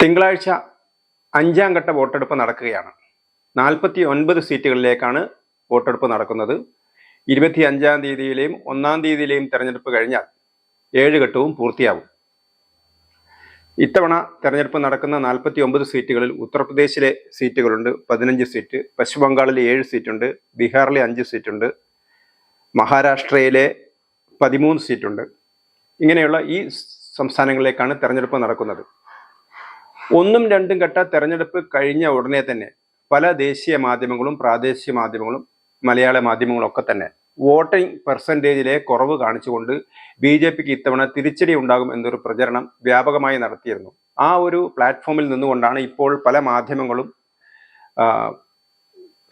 തിങ്കളാഴ്ച അഞ്ചാം ഘട്ട വോട്ടെടുപ്പ് നടക്കുകയാണ്. നാൽപ്പത്തി ഒൻപത് സീറ്റുകളിലേക്കാണ് വോട്ടെടുപ്പ് നടക്കുന്നത്. ഇരുപത്തി അഞ്ചാം തീയതിയിലെയും ഒന്നാം തീയതിയിലെയും തെരഞ്ഞെടുപ്പ് കഴിഞ്ഞാൽ ഏഴ് ഘട്ടവും പൂർത്തിയാവും. ഇത്തവണ തെരഞ്ഞെടുപ്പ് നടക്കുന്ന നാൽപ്പത്തി ഒമ്പത് സീറ്റുകളിൽ ഉത്തർപ്രദേശിലെ സീറ്റുകളുണ്ട്. പതിനഞ്ച് സീറ്റ് പശ്ചിമ ബംഗാളിലെ ഏഴ് സീറ്റുണ്ട് ബീഹാറിലെ അഞ്ച് സീറ്റുണ്ട് മഹാരാഷ്ട്രയിലെ പതിമൂന്ന് സീറ്റുണ്ട്. ഇങ്ങനെയുള്ള ഈ സംസ്ഥാനങ്ങളിലേക്കാണ് തെരഞ്ഞെടുപ്പ് നടക്കുന്നത്. ഒന്നും രണ്ടും ഘട്ട തെരഞ്ഞെടുപ്പ് കഴിഞ്ഞ ഉടനെ തന്നെ പല ദേശീയ മാധ്യമങ്ങളും പ്രാദേശിക മാധ്യമങ്ങളും മലയാള മാധ്യമങ്ങളും ഒക്കെ തന്നെ വോട്ടിംഗ് പെർസെന്റേജിലെ കുറവ് കാണിച്ചുകൊണ്ട് ബി ജെ പിക്ക് ഇത്തവണ തിരിച്ചടി ഉണ്ടാകും എന്നൊരു പ്രചരണം വ്യാപകമായി നടത്തിയിരുന്നു. ആ ഒരു പ്ലാറ്റ്ഫോമിൽ നിന്നുകൊണ്ടാണ് ഇപ്പോൾ പല മാധ്യമങ്ങളും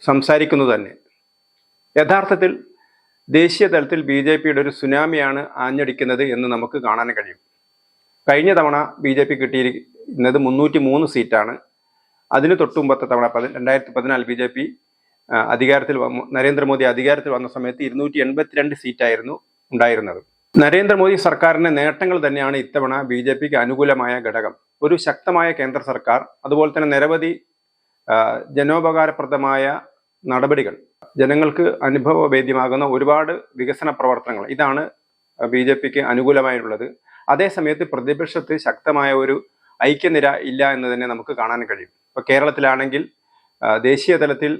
സംസാരിക്കുന്നത് തന്നെ. യഥാർത്ഥത്തിൽ ദേശീയ തലത്തിൽ ബി ജെ പിയുടെ ഒരു സുനാമിയാണ് ആഞ്ഞടിക്കുന്നത് എന്ന് നമുക്ക് കാണാൻ കഴിയും. കഴിഞ്ഞ തവണ ബി ജെ പി കിട്ടിയിരിക്കുന്നത് മുന്നൂറ്റി മൂന്ന് സീറ്റാണ്. അതിന് തൊട്ടുമുമ്പത്തെ തവണ പതി രണ്ടായിരത്തി പതിനാല് ബി ജെ പി അധികാരത്തിൽ നരേന്ദ്രമോദി അധികാരത്തിൽ വന്ന സമയത്ത് ഇരുന്നൂറ്റി എൺപത്തിരണ്ട് സീറ്റായിരുന്നു ഉണ്ടായിരുന്നത്. നരേന്ദ്രമോദി സർക്കാരിന്റെ നേട്ടങ്ങൾ തന്നെയാണ് ഇത്തവണ ബി ജെ പിക്ക് അനുകൂലമായ ഘടകം. ഒരു ശക്തമായ കേന്ദ്ര സർക്കാർ അതുപോലെ തന്നെ നിരവധി ജനോപകാരപ്രദമായ നടപടികൾ. ജനങ്ങൾക്ക് അനുഭവവേദ്യമാകുന്ന ഒരുപാട് വികസന പ്രവർത്തനങ്ങൾ. ഇതാണ് ബി ജെ പിക്ക് അനുകൂലമായിട്ടുള്ളത് അതേസമയത്ത് പ്രതിപക്ഷത്ത് ശക്തമായ ഒരു ഐക്യനിര ഇല്ല എന്ന് തന്നെ നമുക്ക് കാണാൻ കഴിയും. ഇപ്പൊ കേരളത്തിലാണെങ്കിൽ ദേശീയ തലത്തിൽ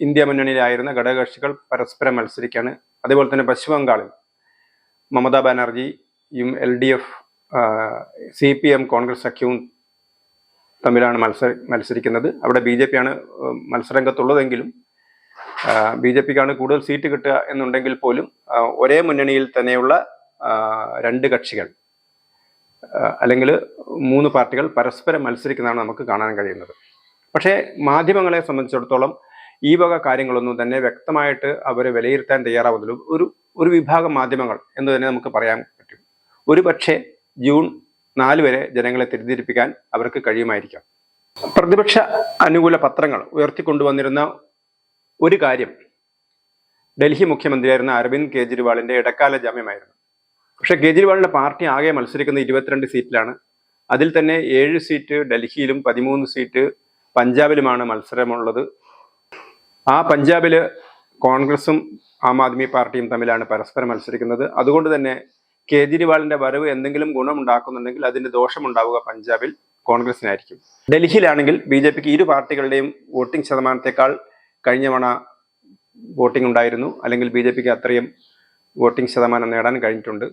ഇന്ത്യ മുന്നണിയിലായിരുന്ന ഘടകകക്ഷികൾ പരസ്പരം മത്സരിക്കുകയാണ് അതേപോലെ തന്നെ പശ്ചിമ ബംഗാളിൽ Mamata ബാനർജിയും L D F C P M Congress സഖ്യവും തമ്മിലാണ് മത്സര മത്സരിക്കുന്നത്. അവിടെ ബി ജെ പി ആണ് ഉം, മത്സരരംഗത്തുള്ളതെങ്കിലും ബി ജെ പിക്കാണ് കൂടുതൽ സീറ്റ് കിട്ടുക എന്നുണ്ടെങ്കിൽ പോലും ഒരേ മുന്നണിയിൽ തന്നെയുള്ള രണ്ട് കക്ഷികൾ അല്ലെങ്കിൽ മൂന്ന് പാർട്ടികൾ പരസ്പരം മത്സരിക്കുന്നതാണ് നമുക്ക് കാണാൻ കഴിയുന്നത്. പക്ഷേ മാധ്യമങ്ങളെ സംബന്ധിച്ചിടത്തോളം ഈ വക കാര്യങ്ങളൊന്നും തന്നെ വ്യക്തമായിട്ട് അവരെ വിലയിരുത്താൻ തയ്യാറാവുന്നില്ല ഒരു ഒരു വിഭാഗം മാധ്യമങ്ങൾ എന്ന് തന്നെ നമുക്ക് പറയാൻ പറ്റും. ഒരു പക്ഷേ ജൂൺ നാല് വരെ ജനങ്ങളെ തിരിതിരിപ്പിക്കാൻ അവർക്ക് കഴിയുമായിരിക്കാം. പ്രതിപക്ഷ അനുകൂല പത്രങ്ങൾ ഉയർത്തിക്കൊണ്ടുവന്നിരുന്ന ഒരു കാര്യം ഡൽഹി മുഖ്യമന്ത്രിയായിരുന്ന അരവിന്ദ് കെജ്രിവാളിന്റെ ഇടക്കാല ജാമ്യമായിരുന്നു. പക്ഷെ കേജ്രിവാളിന്റെ പാർട്ടി ആകെ മത്സരിക്കുന്ന ഇരുപത്തിരണ്ട് സീറ്റിലാണ്. അതിൽ തന്നെ ഏഴ് സീറ്റ് ഡൽഹിയിലും പതിമൂന്ന് സീറ്റ് പഞ്ചാബിലുമാണ് മത്സരമുള്ളത്. ആ പഞ്ചാബിൽ കോൺഗ്രസും ആം ആദ്മി പാർട്ടിയും തമ്മിലാണ് പരസ്പരം മത്സരിക്കുന്നത്. അതുകൊണ്ട് തന്നെ കേജ്രിവാളിന്റെ വരവ് എന്തെങ്കിലും ഗുണമുണ്ടാക്കുന്നുണ്ടെങ്കിൽ അതിന്റെ ദോഷമുണ്ടാവുക പഞ്ചാബിൽ കോൺഗ്രസിനായിരിക്കും. ഡൽഹിയിലാണെങ്കിൽ ബി ജെ പിക്ക് ഇരു പാർട്ടികളുടെയും വോട്ടിംഗ് ശതമാനത്തെക്കാൾ കഴിഞ്ഞ തവണ വോട്ടിംഗ് ഉണ്ടായിരുന്നു. അല്ലെങ്കിൽ ബി ജെ പിക്ക് അത്രയും വോട്ടിംഗ് ശതമാനം നേടാൻ കഴിഞ്ഞിട്ടുണ്ട്.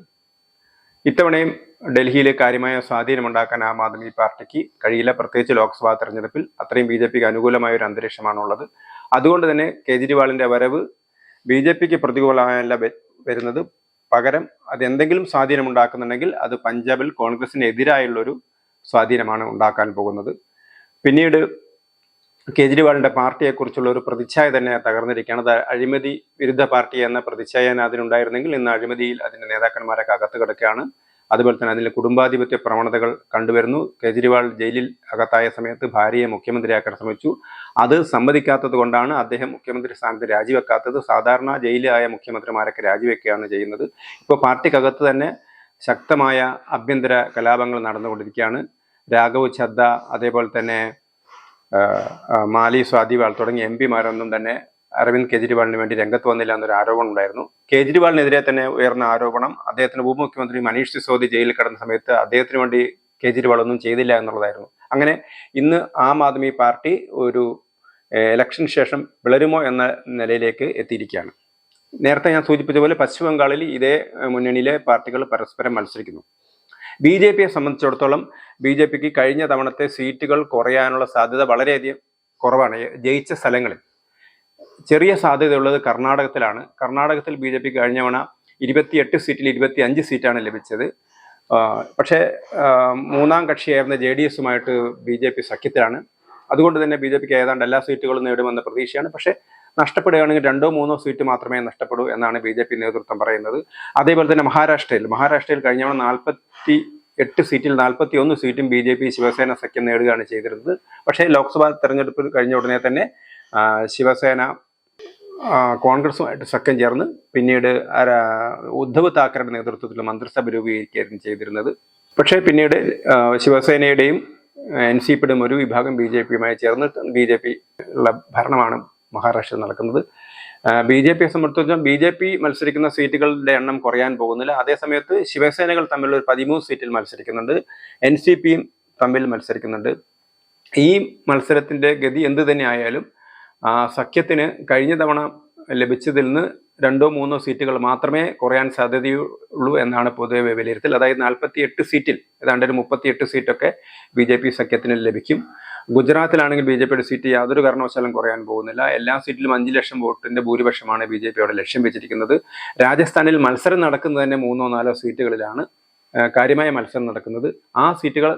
ഇത്തവണയും ഡൽഹിയിൽ കാര്യമായ സ്വാധീനമുണ്ടാക്കാൻ ആം ആദ്മി പാർട്ടിക്ക് കഴിയില്ല. പ്രത്യേകിച്ച് ലോക്സഭാ തെരഞ്ഞെടുപ്പിൽ അത്രയും ബി ജെ പിക്ക് അനുകൂലമായ ഒരു അന്തരീക്ഷമാണുള്ളത്. അതുകൊണ്ട് തന്നെ കേജ്രിവാളിന്റെ വരവ് ബി ജെ പിക്ക് പ്രതികൂലമായല്ല വരുന്നത്. പകരം അത് എന്തെങ്കിലും സ്വാധീനം ഉണ്ടാക്കുന്നുണ്ടെങ്കിൽ അത് പഞ്ചാബിൽ കോൺഗ്രസിന് എതിരായുള്ള ഒരു സ്വാധീനമാണ് ഉണ്ടാക്കാൻ പോകുന്നത്. പിന്നീട് കേജ്രിവാളിന്റെ പാർട്ടിയെക്കുറിച്ചുള്ള ഒരു പ്രതിച്ഛായ തന്നെ തകർന്നിരിക്കുകയാണ്. അത് അഴിമതി വിരുദ്ധ പാർട്ടി എന്ന പ്രതിച്ഛായ അതിനുണ്ടായിരുന്നെങ്കിൽ ഇന്ന് അഴിമതിയിൽ അതിന്റെ നേതാക്കന്മാരൊക്കെ അകത്ത് കിടക്കുകയാണ്. അതുപോലെ തന്നെ അതിൽ കുടുംബാധിപത്യ പ്രവണതകൾ കണ്ടുവരുന്നു. കേജ്രിവാൾ ജയിലിൽ അകത്തായ സമയത്ത് ഭാര്യയെ മുഖ്യമന്ത്രിയാക്കാൻ ശ്രമിച്ചു. അത് സമ്മതിക്കാത്തത് കൊണ്ടാണ് അദ്ദേഹം മുഖ്യമന്ത്രി സ്ഥാനത്ത് രാജിവെക്കാത്തത്. സാധാരണ ജയിലിലായ മുഖ്യമന്ത്രിമാരൊക്കെ രാജിവെക്കുകയാണ് ചെയ്യുന്നത്. ഇപ്പോൾ പാർട്ടിക്കകത്ത് തന്നെ ശക്തമായ ആഭ്യന്തര കലാപങ്ങൾ നടന്നുകൊണ്ടിരിക്കുകയാണ്. രാഘവ് ഛദ്ദ അതേപോലെ തന്നെ മാലി സ്വാദിവാൾ തുടങ്ങിയ എം പിമാരൊന്നും തന്നെ അരവിന്ദ് കെജ്രിവാളിന് വേണ്ടി രംഗത്ത് വന്നില്ല എന്നൊരു ആരോപണം ഉണ്ടായിരുന്നു. കെജ്രിവാളിനെതിരെ തന്നെ ഉയർന്ന ആരോപണം. അദ്ദേഹത്തിന് ഉപമുഖ്യമന്ത്രി മനീഷ് സിസോദി ജയിലിൽ കിടന്ന സമയത്ത് അദ്ദേഹത്തിന് വേണ്ടി കേജ്രിവാൾ ഒന്നും ചെയ്തില്ല എന്നുള്ളതായിരുന്നു. അങ്ങനെ ഇന്ന് ആം ആദ്മി പാർട്ടി ഒരു ഇലക്ഷന് ശേഷം വിളരുമോ എന്ന നിലയിലേക്ക് എത്തിയിരിക്കുകയാണ്. നേരത്തെ ഞാൻ സൂചിപ്പിച്ച പോലെ പശ്ചിമ ബംഗാളിൽ ഇതേ മുന്നണിയിലെ പാർട്ടികൾ പരസ്പരം മത്സരിക്കുന്നു. ബി ജെ പിയെ സംബന്ധിച്ചിടത്തോളം ബി ജെ പിക്ക് കഴിഞ്ഞ തവണത്തെ സീറ്റുകൾ കുറയാനുള്ള സാധ്യത വളരെയധികം കുറവാണ്. ജയിച്ച സ്ഥലങ്ങളിൽ ചെറിയ സാധ്യതയുള്ളത് കർണാടകത്തിലാണ്. കർണാടകത്തിൽ ബി ജെ പി കഴിഞ്ഞ തവണ ഇരുപത്തിയെട്ട് സീറ്റിൽ ഇരുപത്തി അഞ്ച് സീറ്റാണ് ലഭിച്ചത്. പക്ഷേ മൂന്നാം കക്ഷിയായിരുന്ന ജെ ഡി എസുമായിട്ട് ബി ജെ പി സഖ്യത്തിലാണ്. അതുകൊണ്ട് തന്നെ ബി ജെ പിക്ക് ഏതാണ്ട് എല്ലാ സീറ്റുകളും നേടുമെന്ന പ്രതീക്ഷയാണ്. പക്ഷേ നഷ്ടപ്പെടുകയാണെങ്കിൽ രണ്ടോ മൂന്നോ സീറ്റ് മാത്രമേ നഷ്ടപ്പെടൂ എന്നാണ് ബി ജെ പി നേതൃത്വം പറയുന്നത്. അതേപോലെ തന്നെ മഹാരാഷ്ട്രയിൽ മഹാരാഷ്ട്രയിൽ കഴിഞ്ഞ തവണ നാൽപ്പത്തി എട്ട് സീറ്റിൽ നാൽപ്പത്തി ഒന്ന് സീറ്റും ബി ജെ പി ശിവസേന സഖ്യം നേടുകയാണ് ചെയ്തിരുന്നത്. പക്ഷേ ലോക്സഭാ തെരഞ്ഞെടുപ്പ് കഴിഞ്ഞ ഉടനെ തന്നെ ശിവസേന കോൺഗ്രസുമായിട്ട് സഖ്യം ചേർന്ന് പിന്നീട് ഉദ്ധവ് താക്കറയുടെ നേതൃത്വത്തിൽ മന്ത്രിസഭ രൂപീകരിക്കുകയായിരുന്നു ചെയ്തിരുന്നത്. പക്ഷേ പിന്നീട് ശിവസേനയുടെയും എൻ സി പിയുടെയും ഒരു വിഭാഗം ബി ജെ പിയുമായി ചേർന്ന് ബി ജെ പി ഉള്ള ഭരണമാണ് മഹാരാഷ്ട്രയിൽ നടക്കുന്നത്. ബി ജെ പിയെ സംബന്ധിച്ചും ബി ജെ പി മത്സരിക്കുന്ന സീറ്റുകളുടെ എണ്ണം കുറയാൻ പോകുന്നില്ല. അതേസമയത്ത് ശിവസേനകൾ തമ്മിൽ ഒരു പതിമൂന്ന് സീറ്റിൽ മത്സരിക്കുന്നുണ്ട്. എൻ സി പിയും തമ്മിൽ മത്സരിക്കുന്നുണ്ട്. ഈ മത്സരത്തിന്റെ ഗതി എന്ത് തന്നെ ആയാലും സഖ്യത്തിന് കഴിഞ്ഞ തവണ ലഭിച്ചതിൽ നിന്ന് രണ്ടോ മൂന്നോ സീറ്റുകൾ മാത്രമേ കുറയാൻ സാധ്യതയുള്ളൂ എന്നാണ് പൊതുവെ വിലയിരുത്തൽ. അതായത് നാൽപ്പത്തി എട്ട് സീറ്റിൽ ഏതാണ്ട് ഒരു മുപ്പത്തി എട്ട് സീറ്റൊക്കെ ബി ജെ പി സഖ്യത്തിന് ലഭിക്കും. ഗുജറാത്തിലാണെങ്കിൽ ബി ജെ പിയുടെ സീറ്റ് യാതൊരു കാരണവശാലും കുറയാൻ പോകുന്നില്ല. എല്ലാ സീറ്റിലും അഞ്ച് ലക്ഷം വോട്ടിന്റെ ഭൂരിപക്ഷമാണ് ബി ജെ പി അവിടെ ലക്ഷ്യം വെച്ചിരിക്കുന്നത്. രാജസ്ഥാനിൽ മത്സരം നടക്കുന്നത് തന്നെ മൂന്നോ നാലോ സീറ്റുകളിലാണ് കാര്യമായ മത്സരം നടക്കുന്നത്. ആ സീറ്റുകൾ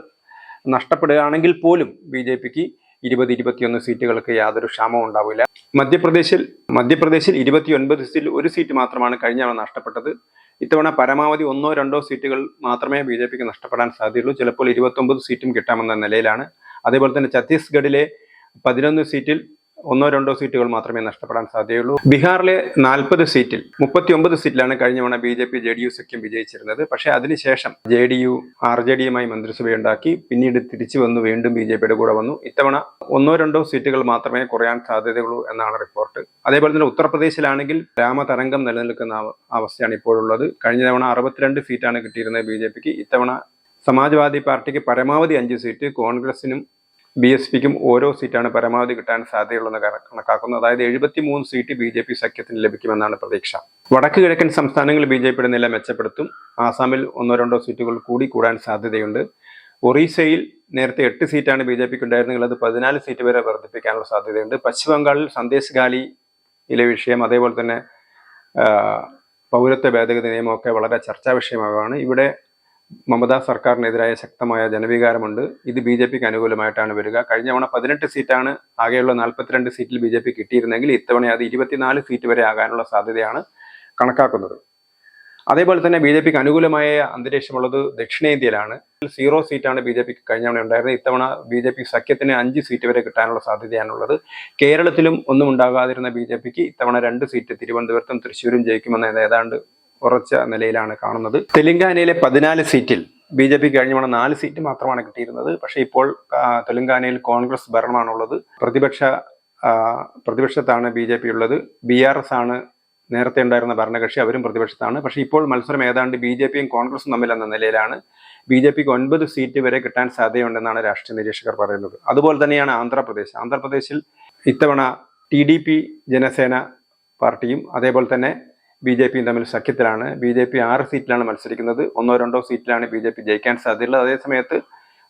നഷ്ടപ്പെടുകയാണെങ്കിൽ പോലും ബി ജെ പിക്ക് ഇരുപത് ഇരുപത്തിയൊന്ന് സീറ്റുകൾക്ക് യാതൊരു ക്ഷാമവും ഉണ്ടാവില്ല. മധ്യപ്രദേശിൽ മധ്യപ്രദേശിൽ ഇരുപത്തിയൊൻപത് സീറ്റിൽ ഒരു സീറ്റ് മാത്രമാണ് കഴിഞ്ഞ തവണ നഷ്ടപ്പെട്ടത്. ഇത്തവണ പരമാവധി ഒന്നോ രണ്ടോ സീറ്റുകൾ മാത്രമേ ബി നഷ്ടപ്പെടാൻ സാധ്യതയുള്ളൂ. ചിലപ്പോൾ ഇരുപത്തൊമ്പത് സീറ്റും കിട്ടാമെന്ന നിലയിലാണ്. അതേപോലെ തന്നെ ഛത്തീസ്ഗഡിലെ പതിനൊന്ന് സീറ്റിൽ ഒന്നോ രണ്ടോ സീറ്റുകൾ മാത്രമേ നഷ്ടപ്പെടാൻ സാധ്യതയുള്ളൂ. ബീഹാറിലെ നാൽപ്പത് സീറ്റിൽ മുപ്പത്തി ഒമ്പത് സീറ്റിലാണ് കഴിഞ്ഞ തവണ B J P J D U സഖ്യം വിജയിച്ചിരുന്നത്. പക്ഷേ അതിനുശേഷം J D U R J ഡിയുമായി മന്ത്രിസഭയുണ്ടാക്കി പിന്നീട് തിരിച്ചു വന്നു വീണ്ടും ബി ജെ പിയുടെ കൂടെ വന്നു. ഇത്തവണ ഒന്നോ രണ്ടോ സീറ്റുകൾ മാത്രമേ കുറയാൻ സാധ്യതയുള്ളൂ എന്നാണ് റിപ്പോർട്ട്. അതേപോലെ തന്നെ ഉത്തർപ്രദേശിലാണെങ്കിൽ രാമതരംഗം നിലനിൽക്കുന്ന അവ- അവസ്ഥയാണ് ഇപ്പോഴുള്ളത്. കഴിഞ്ഞ തവണ അറുപത്തിരണ്ട് സീറ്റാണ് കിട്ടിയിരുന്നത് ബി ജെ പിക്ക്. ഇത്തവണ സമാജ്വാദി പാർട്ടിക്ക് പരമാവധി അഞ്ച് സീറ്റ് കോൺഗ്രസിനും ബി എസ് പിക്കും ഓരോ സീറ്റാണ് പരമാവധി കിട്ടാൻ സാധ്യതയുള്ളതെന്ന് കണ- കണക്കാക്കുന്നത് അതായത് എഴുപത്തി മൂന്ന് സീറ്റ് ബി ജെ പി സഖ്യത്തിന് ലഭിക്കുമെന്നാണ് പ്രതീക്ഷ. വടക്ക് കിഴക്കൻ സംസ്ഥാനങ്ങളിൽ ബി ജെ പിയുടെ നില മെച്ചപ്പെടുത്തും. ആസാമിൽ ഒന്നോ രണ്ടോ സീറ്റുകൾ കൂടി കൂടാൻ സാധ്യതയുണ്ട്. ഒറീസയിൽ നേരത്തെ എട്ട് സീറ്റാണ് ബി ജെ പിക്ക് ഉണ്ടായിരുന്നെങ്കിൽ അത് പതിനാല് സീറ്റ് വരെ വർദ്ധിപ്പിക്കാനുള്ള സാധ്യതയുണ്ട്. പശ്ചിമ ബംഗാളിൽ സന്ദേശ് ഗാലിയിലെ വിഷയം അതേപോലെ തന്നെ പൗരത്വ ഭേദഗതി നിയമമൊക്കെ വളരെ ചർച്ചാ വിഷയമാകുകയാണ് ഇവിടെ മമതാ സർക്കാരിനെതിരായ ശക്തമായ ജനവികാരമുണ്ട്. ഇത് ബി ജെ പിക്ക് അനുകൂലമായിട്ടാണ് വരിക. കഴിഞ്ഞ തവണ പതിനെട്ട് സീറ്റാണ് ആകെയുള്ള നാൽപ്പത്തിരണ്ട് സീറ്റിൽ ബി ജെ പി കിട്ടിയിരുന്നെങ്കിൽ ഇത്തവണ അത് ഇരുപത്തിനാല് സീറ്റ് വരെ ആകാനുള്ള സാധ്യതയാണ് കണക്കാക്കുന്നത്. അതേപോലെ തന്നെ ബി ജെ പിക്ക് അനുകൂലമായ അന്തരീക്ഷമുള്ളത് ദക്ഷിണേന്ത്യയിലാണ്. സീറോ സീറ്റാണ് ബി ജെ പിക്ക് കഴിഞ്ഞ തവണ ഉണ്ടായിരുന്നത്. ഇത്തവണ ബി ജെ പി സഖ്യത്തിന് അഞ്ച് സീറ്റ് വരെ കിട്ടാനുള്ള സാധ്യതയാണുള്ളത്. കേരളത്തിലും ഒന്നും ഉണ്ടാകാതിരുന്ന ബി ജെ പിക്ക് ഇത്തവണ രണ്ട് സീറ്റ് തിരുവനന്തപുരത്തും തൃശ്ശൂരും ജയിക്കുമെന്ന് ഏതാണ്ട് ഉറച്ച നിലയിലാണ് കാണുന്നത്. തെലങ്കാനയിലെ പതിനാല് സീറ്റിൽ ബി ജെ പി കഴിഞ്ഞ തവണ നാല് സീറ്റ് മാത്രമാണ് കിട്ടിയിരുന്നത്. പക്ഷേ ഇപ്പോൾ തെലങ്കാനയിൽ കോൺഗ്രസ് ഭരണമാണുള്ളത്. പ്രതിപക്ഷ പ്രതിപക്ഷത്താണ് ബി ജെ പി ഉള്ളത്. ബി ആർ എസ് ആണ് നേരത്തെ ഉണ്ടായിരുന്ന ഭരണകക്ഷി അവരും പ്രതിപക്ഷത്താണ്. പക്ഷേ ഇപ്പോൾ മത്സരം ഏതാണ്ട് ബി ജെ പിയും കോൺഗ്രസും തമ്മിൽ എന്ന നിലയിലാണ്. ബി ജെ പിക്ക് ഒൻപത് സീറ്റ് വരെ കിട്ടാൻ സാധ്യതയുണ്ടെന്നാണ് രാഷ്ട്രീയ നിരീക്ഷകർ പറയുന്നത്. അതുപോലെ തന്നെയാണ് ആന്ധ്രാപ്രദേശ്. ആന്ധ്രാപ്രദേശിൽ ഇത്തവണ ടി ഡി പി ജനസേന പാർട്ടിയും അതേപോലെ തന്നെ ബി ജെ പിയും തമ്മിൽ സഖ്യത്തിലാണ്. ബി ജെ പി ആറ് സീറ്റിലാണ് മത്സരിക്കുന്നത്. ഒന്നോ രണ്ടോ സീറ്റിലാണ് ബി ജെ പി ജയിക്കാൻ സാധ്യതയുള്ളത്. അതേസമയത്ത്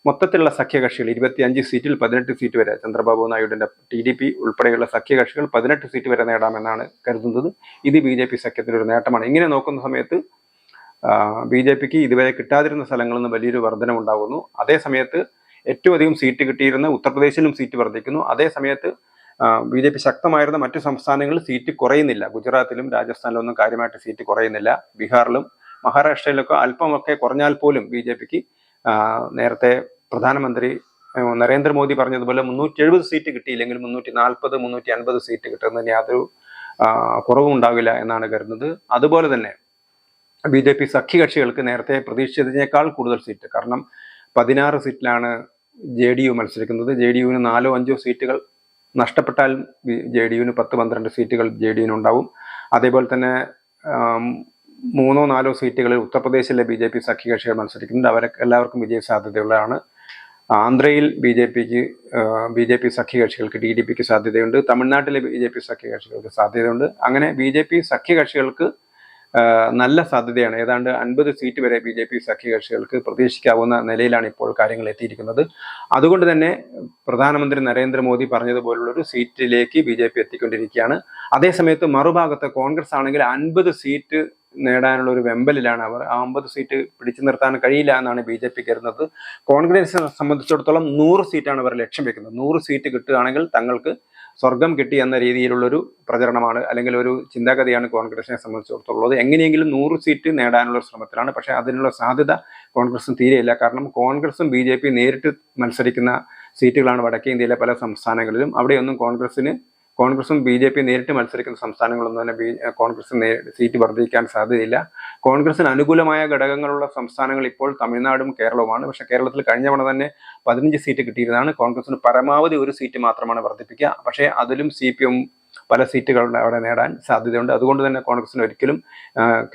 മൊത്തത്തിലുള്ള സഖ്യകക്ഷികൾ ഇരുപത്തിയഞ്ച് സീറ്റിൽ പതിനെട്ട് സീറ്റ് വരെ ചന്ദ്രബാബു നായിഡുവിന്റെ ടി ഡി പി ഉൾപ്പെടെയുള്ള സഖ്യകക്ഷികൾ പതിനെട്ട് സീറ്റ് വരെ നേടാമെന്നാണ് കരുതുന്നത്. ഇത് ബി ജെ പി സഖ്യത്തിന്റെ ഒരു നേട്ടമാണ്. ഇങ്ങനെ നോക്കുന്ന സമയത്ത് ബി ജെ പിക്ക് ഇതുവരെ കിട്ടാതിരുന്ന സ്ഥലങ്ങളിൽ നിന്ന് വലിയൊരു വർധനമുണ്ടാകുന്നു അതേസമയത്ത് ഏറ്റവും അധികം സീറ്റ് കിട്ടിയിരുന്ന ഉത്തർപ്രദേശിലും സീറ്റ് വർദ്ധിക്കുന്നു അതേ സമയത്ത് ബി ജെ പി ശക്തമായിരുന്ന മറ്റു സംസ്ഥാനങ്ങളിൽ സീറ്റ് കുറയുന്നില്ല. ഗുജറാത്തിലും രാജസ്ഥാനിലും ഒന്നും കാര്യമായിട്ട് സീറ്റ് കുറയുന്നില്ല. ബീഹാറിലും മഹാരാഷ്ട്രയിലൊക്കെ അല്പമൊക്കെ കുറഞ്ഞാൽ പോലും ബി ജെ പിക്ക് നേരത്തെ പ്രധാനമന്ത്രി നരേന്ദ്രമോദി പറഞ്ഞതുപോലെ മുന്നൂറ്റി എഴുപത് സീറ്റ് കിട്ടിയില്ലെങ്കിൽ മുന്നൂറ്റി നാൽപ്പത് മുന്നൂറ്റി അൻപത് സീറ്റ് കിട്ടുന്നതിന് യാതൊരു കുറവും ഉണ്ടാവില്ല എന്നാണ് കരുതുന്നത്. അതുപോലെ തന്നെ ബി ജെ പി സഖ്യകക്ഷികൾക്ക് നേരത്തെ പ്രതീക്ഷിച്ചതിനേക്കാൾ കൂടുതൽ സീറ്റ്. കാരണം പതിനാറ് സീറ്റിലാണ് ജെ ഡി യു മത്സരിക്കുന്നത്. ജെ ഡി യുവിന് നാലോ അഞ്ചോ സീറ്റുകൾ നഷ്ടപ്പെട്ടാൽ ജെ ഡി യുവിന് പത്ത് പന്ത്രണ്ട് സീറ്റുകൾ ജെ ഡി യുവിനുണ്ടാവും അതേപോലെ തന്നെ മൂന്നോ നാലോ സീറ്റുകളിൽ ഉത്തർപ്രദേശിലെ ബി ജെ പി സഖ്യകക്ഷികൾ മത്സരിക്കുന്നുണ്ട്. അവരെ എല്ലാവർക്കും വിജയ സാധ്യതയുള്ളതാണ്. ആന്ധ്രയിൽ ബി ജെ പിക്ക് ബി ജെ പി സഖ്യകക്ഷികൾക്ക് ഡി ഡി പിക്ക് സാധ്യതയുണ്ട്. തമിഴ്നാട്ടിലെ ബി ജെ പി സഖ്യകക്ഷികൾക്ക് സാധ്യതയുണ്ട്. അങ്ങനെ ബി ജെ പി സഖ്യകക്ഷികൾക്ക് നല്ല സാധ്യതയാണ്. ഏതാണ്ട് അൻപത് സീറ്റ് വരെ ബി ജെ പി സഖ്യകക്ഷികൾക്ക് പ്രതീക്ഷിക്കാവുന്ന നിലയിലാണ് ഇപ്പോൾ കാര്യങ്ങൾ എത്തിയിരിക്കുന്നത്. അതുകൊണ്ട് തന്നെ പ്രധാനമന്ത്രി നരേന്ദ്രമോദി പറഞ്ഞതുപോലുള്ളൊരു സീറ്റിലേക്ക് ബി ജെ പി എത്തിക്കൊണ്ടിരിക്കുകയാണ്. അതേസമയത്ത് മറുഭാഗത്ത് കോൺഗ്രസ് ആണെങ്കിൽ അൻപത് സീറ്റ് നേടാനുള്ള ഒരു വെമ്പലിലാണ് അവർ. ആ അമ്പത് സീറ്റ് പിടിച്ചു നിർത്താൻ കഴിയില്ല എന്നാണ് ബി ജെ പി കരുതുന്നത്. കോൺഗ്രസിനെ സംബന്ധിച്ചിടത്തോളം നൂറ് സീറ്റാണ് അവർ ലക്ഷ്യം വെക്കുന്നത്. നൂറ് സീറ്റ് കിട്ടുകയാണെങ്കിൽ തങ്ങൾക്ക് സ്വർഗം കിട്ടി എന്ന രീതിയിലുള്ളൊരു പ്രചരണമാണ് അല്ലെങ്കിൽ ഒരു ചിന്താഗതിയാണ് കോൺഗ്രസിനെ സംബന്ധിച്ചിടത്തോളം. എങ്ങനെയെങ്കിലും നൂറ് സീറ്റ് നേടാനുള്ള ശ്രമത്തിലാണ്. പക്ഷേ അതിനുള്ള സാധ്യത കോൺഗ്രസും തീരെയില്ല. കാരണം കോൺഗ്രസും ബി നേരിട്ട് മത്സരിക്കുന്ന സീറ്റുകളാണ് വടക്കേ ഇന്ത്യയിലെ പല സംസ്ഥാനങ്ങളിലും. അവിടെയൊന്നും കോൺഗ്രസിന് കോൺഗ്രസും ബി ജെ പി നേരിട്ട് മത്സരിക്കുന്ന സംസ്ഥാനങ്ങളൊന്നും തന്നെ ബി കോൺഗ്രസ് സീറ്റ് വർദ്ധിക്കാൻ സാധ്യതയില്ല. കോൺഗ്രസിന് അനുകൂലമായ ഘടകങ്ങളുള്ള സംസ്ഥാനങ്ങൾ ഇപ്പോൾ തമിഴ്നാടും കേരളവുമാണ്. പക്ഷെ കേരളത്തിൽ കഴിഞ്ഞ തവണ തന്നെ പതിനഞ്ച് സീറ്റ് കിട്ടിയിരുന്നതാണ്. കോൺഗ്രസിന് പരമാവധി ഒരു സീറ്റ് മാത്രമാണ് വർദ്ധിപ്പിക്കുക. പക്ഷേ അതിലും സി പി എം പല സീറ്റുകൾ അവിടെ നേടാൻ സാധ്യതയുണ്ട്. അതുകൊണ്ട് തന്നെ കോൺഗ്രസിന് ഒരിക്കലും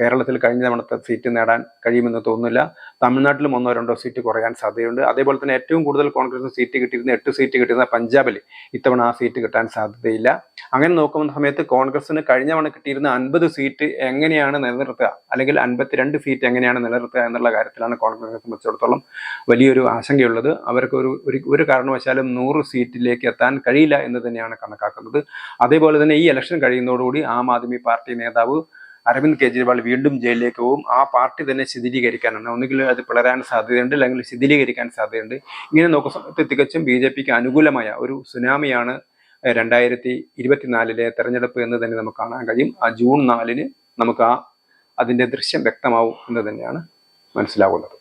കേരളത്തിൽ കഴിഞ്ഞ തവണത്തെ സീറ്റ് നേടാൻ കഴിയുമെന്ന് തോന്നുന്നില്ല. തമിഴ്നാട്ടിലും ഒന്നോ രണ്ടോ സീറ്റ് കുറയാൻ സാധ്യതയുണ്ട്. അതേപോലെ തന്നെ ഏറ്റവും കൂടുതൽ കോൺഗ്രസിന് സീറ്റ് കിട്ടിയിരുന്ന എട്ട് സീറ്റ് കിട്ടിയിരുന്ന പഞ്ചാബിൽ ഇത്തവണ ആ സീറ്റ് കിട്ടാൻ സാധ്യതയില്ല. അങ്ങനെ നോക്കുന്ന സമയത്ത് കോൺഗ്രസിന് കഴിഞ്ഞ തവണ കിട്ടിയിരുന്ന അൻപത് സീറ്റ് എങ്ങനെയാണ് നിലനിർത്തുക? അല്ലെങ്കിൽ അൻപത്തിരണ്ട് സീറ്റ് എങ്ങനെയാണ് നിലനിർത്തുക എന്നുള്ള കാര്യത്തിലാണ് കോൺഗ്രസിനെ സംബന്ധിച്ചിടത്തോളം വലിയൊരു ആശങ്കയുള്ളത്. അവർക്ക് ഒരു- ഒരു കാരണവശാലും നൂറ് സീറ്റിലേക്ക് എത്താൻ കഴിയില്ല എന്ന് തന്നെയാണ് കണക്കാക്കുന്നത്. അതേപോലെ തന്നെ ഈ ഇലക്ഷൻ കഴിയുന്നതോടുകൂടി ആം ആദ്മി പാർട്ടി നേതാവ് അരവിന്ദ് കെജ്രിവാൾ വീണ്ടും ജയിലിലേക്ക് പോകും. ആ പാർട്ടി തന്നെ ശിഥിലീകരിക്കാനാണ്. ഒന്നുകിൽ അത് പിളരാൻ സാധ്യതയുണ്ട് അല്ലെങ്കിൽ ശിഥിലീകരിക്കാൻ സാധ്യതയുണ്ട്. ഇങ്ങനെ നോക്കുന്ന സമയത്ത് തികച്ചും ബി ജെ പിക്ക് അനുകൂലമായ ഒരു സുനാമിയാണ് രണ്ടായിരത്തി ഇരുപത്തിനാലിലെ തെരഞ്ഞെടുപ്പ് എന്ന് തന്നെ നമുക്ക് കാണാൻ കഴിയും. ആ ജൂൺ നാലിന് നമുക്ക് ആ അതിന്റെ ദൃശ്യം വ്യക്തമാവും എന്ന് തന്നെയാണ് മനസ്സിലാവുന്നത്